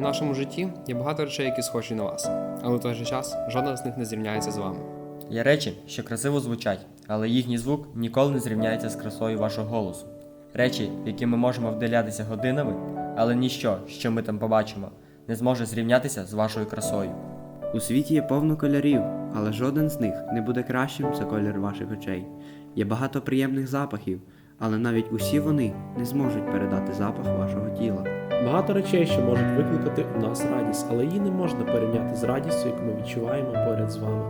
нашому житті є багато речей, які схожі на вас, але в той же час жодна з них не зрівняється з вами. Є речі, що красиво звучать, але їхній звук ніколи не зрівняється з красою вашого голосу. Речі, які ми можемо вдивлятися годинами, але ніщо, що ми там побачимо, не зможе зрівнятися з вашою красою. У світі є повно кольорів, але жоден з них не буде кращим за колір ваших очей. Є багато приємних запахів, але навіть усі вони не зможуть передати запах вашого тіла. Багато речей, що можуть викликати у нас радість, але її не можна порівняти з радістю, яку ми відчуваємо поряд з вами.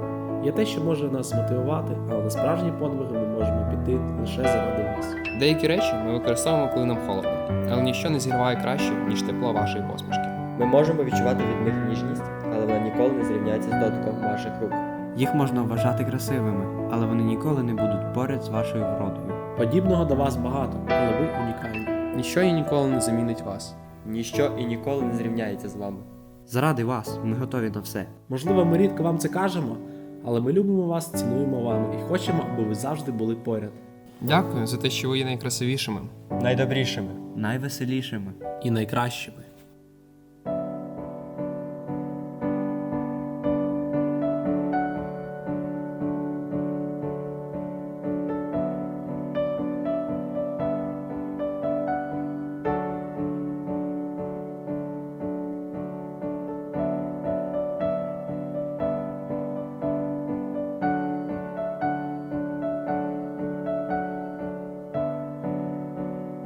Є те, що може нас мотивувати, але на справжні подвиги ми можемо піти лише заради вас. Деякі речі ми використовуємо, коли нам холодно, але ніщо не зігріває краще, ніж тепло вашої посмішки. Ми можемо відчувати від них ніжність, але вона ніколи не зрівняється з дотиком ваших рук. Їх можна вважати красивими, але вони ніколи не будуть поряд з вашою вродою. Подібного до вас багато, але ви унікальні. Ніщо і ніколи не замінить вас. Ніщо і ніколи не зрівняється з вами. Заради вас ми готові на все. Можливо, ми рідко вам це кажемо, але ми любимо вас, цінуємо вам і хочемо, аби ви завжди були поряд. Дякую за те, що ви є найкрасивішими. Найдобрішими. Найвеселішими. І найкращими.